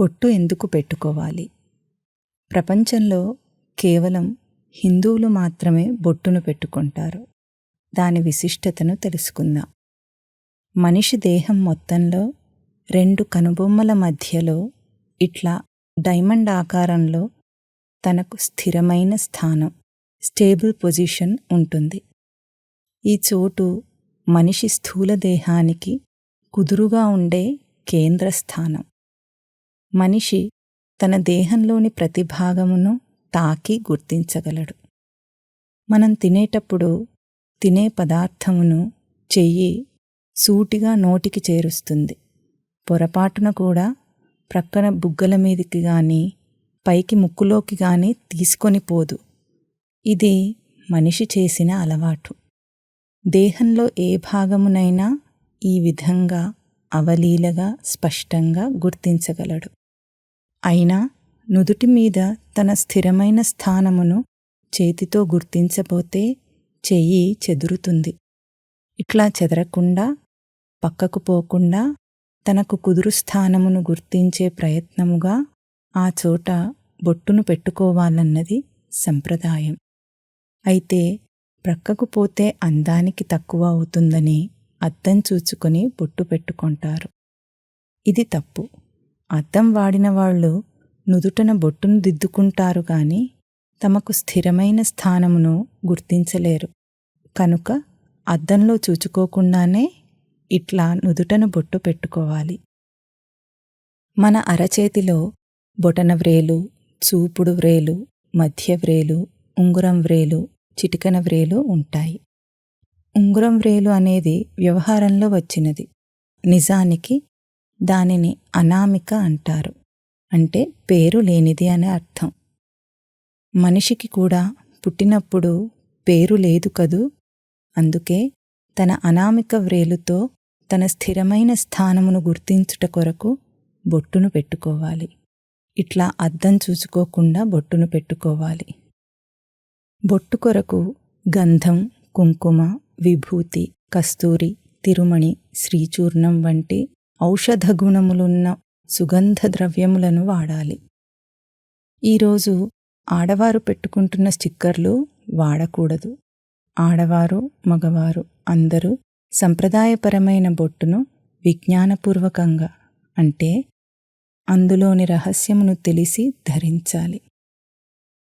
పొట్టు ఎందుకు పెట్టుకోవాలి? ప్రపంచంలో కేవలం హిందువులు మాత్రమే బొట్టును పెట్టుకుంటారు. దాని విశిష్టతను తెలుసుకుందాం. మనిషి దేహం మొత్తంలో రెండు కనుబొమ్మల మధ్యలో ఇట్లా డైమండ్ ఆకారంలో తనకు స్థిరమైన స్థానం స్టేబుల్ పొజిషన్ ఉంటుంది. ఈ చోటు మనిషి స్థూల దేహానికి కుదురుగా ఉండే కేంద్ర స్థానం మనిషి తన దేహంలోని ప్రతి భాగమును తాకి గుర్తించగలడు. మనం తినేటప్పుడు తినే పదార్థమును చెయ్యి సూటిగా నోటికి చేరుస్తుంది. పొరపాటున కూడా ప్రక్కన బుగ్గల మీదికి గాని పైకి ముక్కులోకి గాని తీసుకొని పోదు. ఇది మనిషి చేసిన అలవాటు. దేహంలో ఏ భాగమునైనా ఈ విధంగా అవలీలగా స్పష్టంగా గుర్తించగలడు. అయినా నుదుటి మీద తన స్థిరమైన స్థానమును చేతితో గుర్తించబోతే చెయ్యి చెదురుతుంది. ఇట్లా చెదరకుండా పక్కకు పోకుండా తనకు కుదురు స్థానమును గుర్తించే ప్రయత్నముగా ఆ చోట బొట్టును పెట్టుకోవాలన్నది సంప్రదాయం. అయితే ప్రక్కకు పోతే అందానికి తక్కువ అవుతుందని అద్దం చూచుకొని బొట్టు పెట్టుకుంటారు. ఇది తప్పు. అద్దం వాడిన వాళ్ళు నుదుటన బొట్టును దిద్దుకుంటారు గాని తమకు స్థిరమైన స్థానమును గుర్తించలేరు. కనుక అద్దంలో చూచుకోకుండానే ఇట్లా నుదుటన బొట్టు పెట్టుకోవాలి. మన అరచేతిలో బొటన వ్రేలు చూపుడు వ్రేలు మధ్య వ్రేలు ఉంగురం వ్రేలు చిటికన వ్రేలు ఉంటాయి. ఉంగురం వ్రేలు అనేది వ్యవహారంలో వచ్చినది. నిజానికి దానిని అనామిక అంటారు. అంటే పేరు లేనిది అనే అర్థం. మనిషికి కూడా పుట్టినప్పుడు పేరు లేదు కదూ? అందుకే తన అనామిక వ్రేలుతో తన స్థిరమైన స్థానమును గుర్తించుట కొరకు బొట్టును పెట్టుకోవాలి. ఇట్లా అద్దం చూసుకోకుండా బొట్టును పెట్టుకోవాలి. బొట్టు కొరకు గంధం కుంకుమ విభూతి కస్తూరి తిరుమణి శ్రీచూర్ణం వంటి ఔషధ గుణములున్న సుగంధ ద్రవ్యములను వాడాలి. ఈరోజు ఆడవారు పెట్టుకుంటున్న స్టిక్కర్లు వాడకూడదు. ఆడవారు మగవారు అందరూ సంప్రదాయపరమైన బొట్టును విజ్ఞానపూర్వకంగా అంటే అందులోని రహస్యమును తెలిసి ధరించాలి.